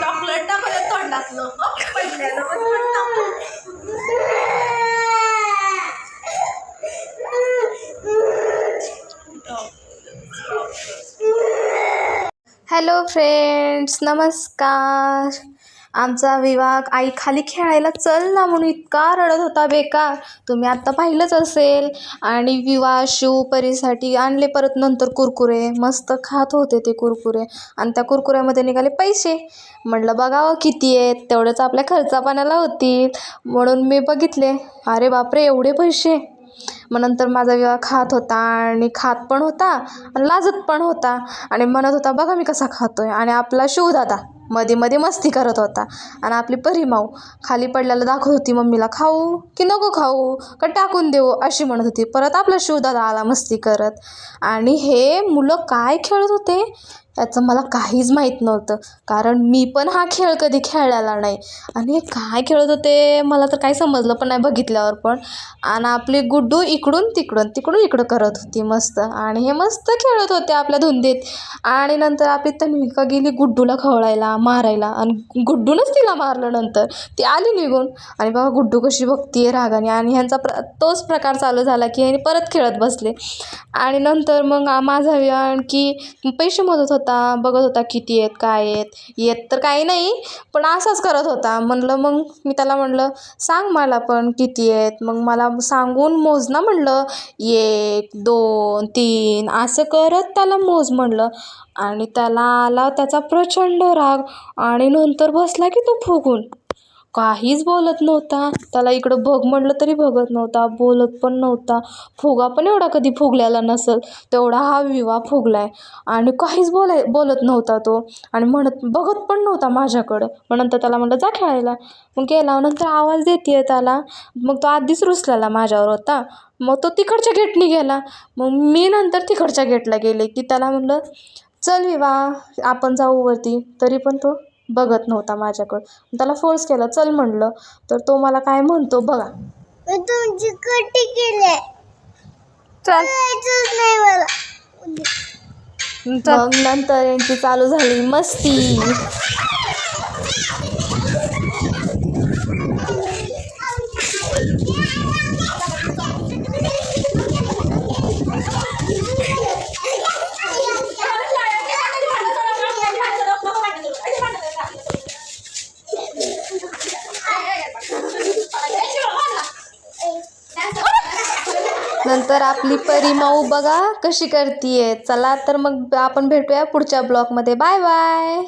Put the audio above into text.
Chocolate टाकलं तोंडातलं. Hello friends नमस्कार. आमचा विवाह आई खाली खेळायला चल ना म्हणून इतका रडत होता बेकार. तुम्ही आत्ता पाहिलंच असेल. आणि विवाह शिव परीसाठी आणले परत नंतर कुरकुरे. मस्त खात होते ते कुरकुरे. आणि त्या कुरकुऱ्यामध्ये निघाले पैसे. म्हटलं बघावं किती आहेत. तेवढंच आपल्या खर्चापाण्याला होतील. म्हणून मी बघितले. अरे बापरे एवढे पैसे. मग नंतर माझा विवाह खात होता. आणि खात पण होता आणि लाजत पण होता. आणि म्हणत होता बघा मी कसा खातोय. आणि आपला शिवदादा मध्ये मध्ये मस्ती करत होता. आणि आपली परीमाऊ खाली पडल्याला दाखवत होती मम्मीला खाऊ की नको खाऊ? का टाकून देऊ? अशी म्हणत होती. परत आपला शिवदादा आला मस्ती करत. आणि हे मुलं काय खेळत होते? याचं मला काहीच माहीत नव्हतं. कारण मी पण हा खेळ कधी खेळलेला नाही. आणि हे काय खेळत होते मला तर काही समजलं पण नाही बघितल्यावर पण. आणि आपली गुड्डू इकडून तिकडून तिकडून इकडं करत होती मस्त. आणि हे मस्त खेळत होते आपल्या धुंदीत. आणि नंतर आपली तन्विका गेली गुड्डूला खवळायला मारायला. आणि गुड्डूनच तिला मारलं नंतर. ती आली निघून. आणि बाबा गुड्डू कशी बघतीये रागाने. आणि ह्यांचा प्र तोच प्रकार चालू झाला की ह्यांनी परत खेळत बसले. आणि नंतर मग माझा आणखी पैसे मदत होता. होता बघत होता किती आहेत काय आहेत. येत तर काही नाही पण असंच करत होता. म्हणलं मग मी त्याला म्हणलं सांग मला पण किती आहेत. मग मला सांगून मोज ना म्हणलं एक दोन तीन असं करत त्याला मोज म्हणलं. आणि त्याला आला त्याचा प्रचंड राग आणि नंतर बसला की तो फुगून. काहीच बोलत नव्हता. त्याला इकडं बघ म्हणलं तरी बघत नव्हता बोलत पण नव्हता. फुगा पण एवढा कधी फुगलेला नसेल तेवढा हा विवाह फुगलाय. आणि काहीच बोलाय बोलत नव्हता तो. आणि म्हणत बघत पण नव्हता माझ्याकडं. मग नंतर त्याला म्हणलं जा खेळायला. मग गेला नंतर आवाज देते त्याला. मग तो आधीच रुसलेला माझ्यावर होता. मग तो तिकडच्या गेटनी गेला. मग मी नंतर तिकडच्या गेटला गेले की त्याला म्हणलं चल विवाह आपण जाऊ वरती. तरी पण तो बघत नव्हता माझ्याकडं. त्याला फोर्स केला चल म्हणलं. तर तो मला काय म्हणतो बघा. मी तुमची कटी केली चल. जायचंच नाही मला. मग नंतर यांची चालू झाली मस्ती. नंतर आपली परिमाऊ बघा कशी करतीये. चला तर मग आपण भेटूया पुढच्या ब्लॉगमध्ये. Bye bye.